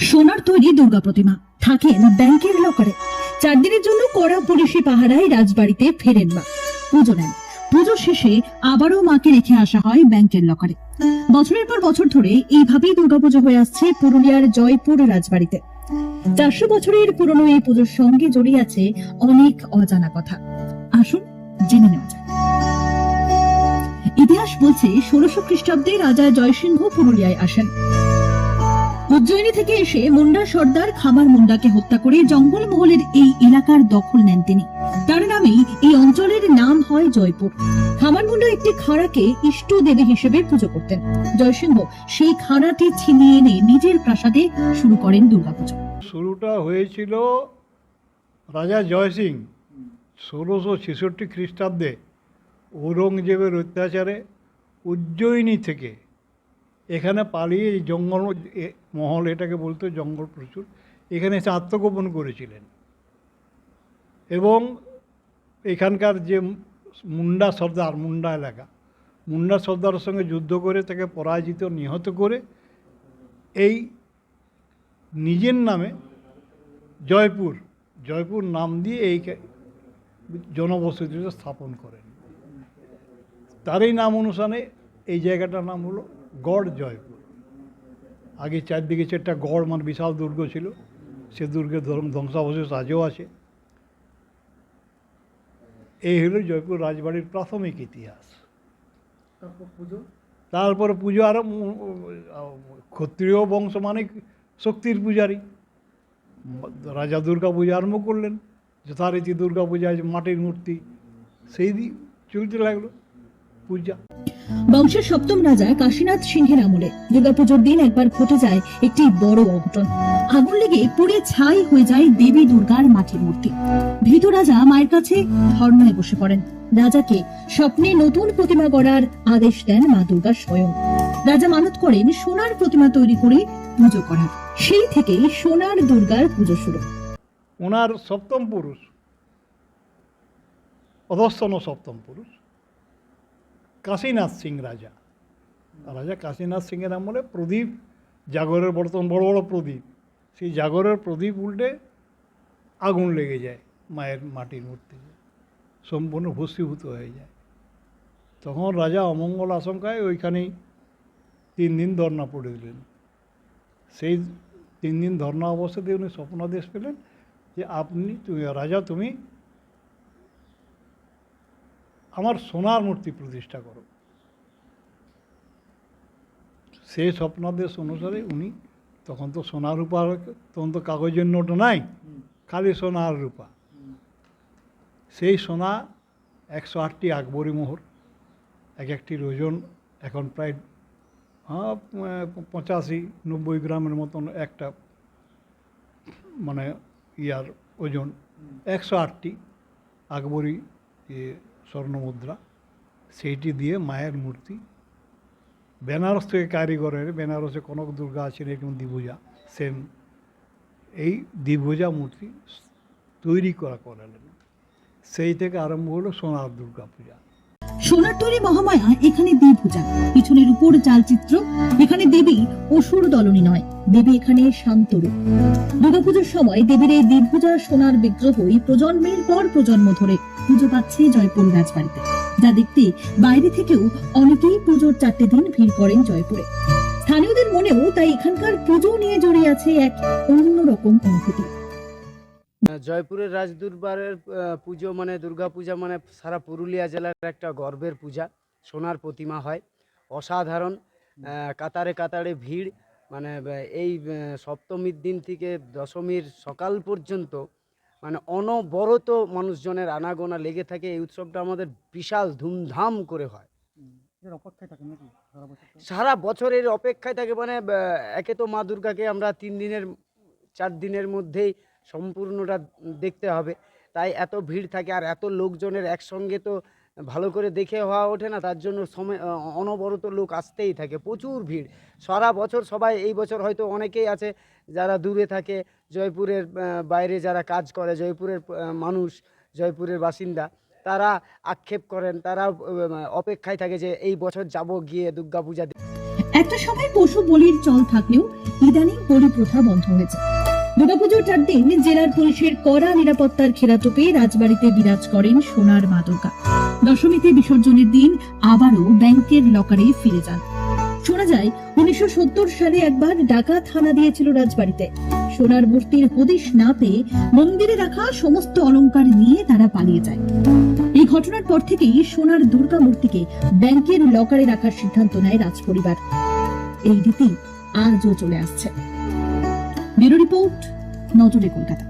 সোনার তৈরি দুর্গা প্রতিমা। থাকেন ব্যাংকের লকারে। চার দিনের জন্য কড়া পুলিশি পাহারায় রাজবাড়িতে ফেরেন মা। পুজো নেন। পুজো শেষে আবারও মাকে রেখে আসা হয় ব্যাংকের লকারে। বছরের পর বছর ধরে এইভাবেই দুর্গাপুজো হয়ে আসছে পুরুলিয়ার জয়পুর রাজবাড়িতে। চারশো বছরের পুরনো এই পুজোর সঙ্গে জড়িয়ে আছে অনেক অজানা কথা। আসুন জেনে নেওয়া যাক। ইতিহাস বলছে ষোলশো খ্রিস্টাব্দে রাজা জয়সিংহ পুরুলিয়ায় আসেন। উজ্জয়িনী থেকে এসে মুন্ডা সর্দার খামার মুন্ডাকে হত্যা করে জঙ্গলমহলের এই এলাকার দখল নেন তিনি। তার নামেই এই অঞ্চলের নাম হয় জয়পুর। খামার মুন্ডা একটি খাড়াকে ইষ্ট দেবী হিসেবে পুজো করতেন। জয়সিংহ সেই খাড়াটি ছিনিয়ে এনে নিজের প্রাসাদে শুরু করেন দুর্গাপুজো। শুরুটা হয়েছিল রাজা জয়সিং ষোলোশো ছেষট্টি খ্রিস্টাব্দে ঔরঙ্গজেবের অত্যাচারে উজ্জয়িনী থেকে। এখানে পালিয়ে জঙ্গল মহল এটাকে বলতো জঙ্গল প্রচুর, এখানে এসে আত্মগোপন করেছিলেন। এবং এখানকার যে মুন্ডা সর্দার, মুন্ডা এলাকা, মুন্ডা সর্দারের সঙ্গে যুদ্ধ করে তাকে পরাজিত, নিহত করে এই নিজের নামে জয়পুর জয়পুর নাম দিয়ে এই জনবসতিটা স্থাপন করেন। তারই নাম অনুসারে এই জায়গাটার নাম হলো গড় জয়পুর। আগে চারদিকে চারটা গড় মানে বিশাল দুর্গ ছিল। সে দুর্গের ধ্বংসাবশেষ আজও আছে। এই হলো জয়পুর রাজবাড়ির প্রাথমিক ইতিহাস। তারপরে পুজো? আরও ক্ষত্রিয় বংশ মানে শক্তির পূজারী। রাজা দুর্গা পূজা আরম্ভ করলেন। যথারীতি দুর্গা পূজায় মাটির মূর্তি। সেই দিন চলতে লাগল। পূজা। বংশের সপ্তম রাজা কাশীনাথ সিংহের আমলে দুর্গাপুজোর দিন একবার ঘটে যায় একটি বড় অঘটন। আগুন লেগে পুড়ে ছাই হয়ে যায় দেবী দুর্গার মাটির মূর্তি। ভীত রাজা মায়ের কাছে ধর্নায় বসে পড়েন। রাজাকে স্বপ্নে নতুন প্রতিমা গড়ার আদেশ দেন মা দুর্গা স্বয়ং। রাজা মানত করেন সোনার প্রতিমা তৈরি করে পুজো করার। সেই থেকে সোনার দুর্গার পুজো শুরু। ওনার সপ্তম পুরুষ। অধস্তন সপ্তম পুরুষ। কাশীনাথ সিং রাজা। রাজা কাশীনাথ সিংয়ের আমলে প্রদীপ জাগরের বর্তমান বড় বড় প্রদীপ। সেই জাগরের প্রদীপ উল্টে আগুন লেগে যায় মায়ের মাটির মূর্তিতে সম্পূর্ণ ভস্মীভূত হয়ে যায়। তখন রাজা অমঙ্গল আশঙ্কায় ওইখানেই তিন দিন ধর্না পড়ে দিলেন। সেই তিন দিন ধর্না অবস্থাতে উনি স্বপ্নাদেশ পেলেন যে আপনি তুমি রাজা, তুমি আমার সোনার মূর্তি প্রতিষ্ঠা করো। সেই স্বপ্নাদেশ অনুসারে উনি তখন তো সোনার রূপা, তখন তো কাগজের নোট নাই, খালি সোনা আর রূপা। সেই সোনা একশো আটটি আকবরী মোহর, এক একটির ওজন এখন প্রায় পঁচাশি, নব্বই গ্রামের মতন একটা মানে ইয়ার ওজন, একশো আটটি আকবরী স্বর্ণমুদ্রা, সেইটি দিয়ে মায়ের মূর্তি। বেনারস থেকে কারিগরের বেনারসে কনক দুর্গা আছেন, এরকম দ্বিভুজা, সেম। এই দ্বিভুজা মূর্তি তৈরি করা করালেন। সেই থেকে আরম্ভ হলো সোনার দুর্গা পূজা। সোনার তৈরি মহামায়া এখানে দ্বিভুজা, পিছনের উপর চালচিত্র, এখানে দেবী অসুর দলনী নয়, দেবী এখানে শান্তরূপ দুর্গাপুজোর সময় দেবীর এই দ্বিভুজা সোনার বিগ্রহই প্রজন্মের পর প্রজন্ম ধরে পুজো পাচ্ছে জয়পুর রাজবাড়িতে। যা দেখতে বাইরে থেকেও অনেকেই পুজোর চারটে দিন ভিড় করেন জয়পুরে। স্থানীয়দের মনেও তাই এখানকার পুজো নিয়ে জড়িয়ে আছে এক অন্যরকম অনুভূতি। জয়পুরের রাজদরবারের পুজো মানে দুর্গা পূজা মানে সারা পুরুলিয়া জেলার একটা গর্বের পূজা, সোনার প্রতিমা হয়। অসাধারণ কাতারে কাতারে ভিড় মানে এই সপ্তমীর দিন থেকে দশমীর সকাল পর্যন্ত মানে অনবরত মানুষজনের আনাগোনা লেগে থাকে এই উৎসবটা আমাদের বিশাল ধুমধাম করে হয়। সারা বছরের অপেক্ষায় থাকে মানে একে তো মা দুর্গাকে আমরা তিন দিনের চার দিনের মধ্যেই সম্পূর্ণটা দেখতে হবে। তাই এত ভিড় থাকে আর এত লোকজনের একসঙ্গে তো ভালো করে দেখে হওয়া ওঠে না, তার জন্য সময় অনবরত লোক আসতেই থাকে, প্রচুর ভিড়। সারা বছর সবাই, এই বছর হয়তো অনেকেই আছে যারা দূরে থাকে, জয়পুরের বাইরে যারা কাজ করে, জয়পুরের মানুষ, জয়পুরের বাসিন্দা, তারা আক্ষেপ করেন, তারা অপেক্ষায় থাকে যে এই বছর যাব গিয়ে দুর্গাপূজা একটা সময় পশু বলির চল থাকলেও ইদানিং বলি প্রথা বন্ধ হয়েছে। দুর্গাপুজোর চার দিন জেলার পুলিশের কড়া নিরাপত্তার ঘেরাটোপে রাজবাড়িতে বিরাজ করেন সোনার মা দুর্গা দশমীতে বিসর্জনের দিন আবারও ব্যাংকের লকারে ফিরে যান। শোনা যায়, উনিশশো সালে একবার ডাকাত হানা দিয়েছিল রাজবাড়িতে। সোনার মূর্তির হদিশ না পেয়ে মন্দিরে রাখা সমস্ত অলংকার নিয়ে তারা পালিয়ে যায়। এই ঘটনার পর থেকেই সোনার দুর্গা মূর্তিকে ব্যাংকের লকারে রাখার সিদ্ধান্ত নেয় রাজপরিবার। এই রীতি আজও চলে আসছে। ব্যুরো রিপোর্ট নজরে কলকাতা।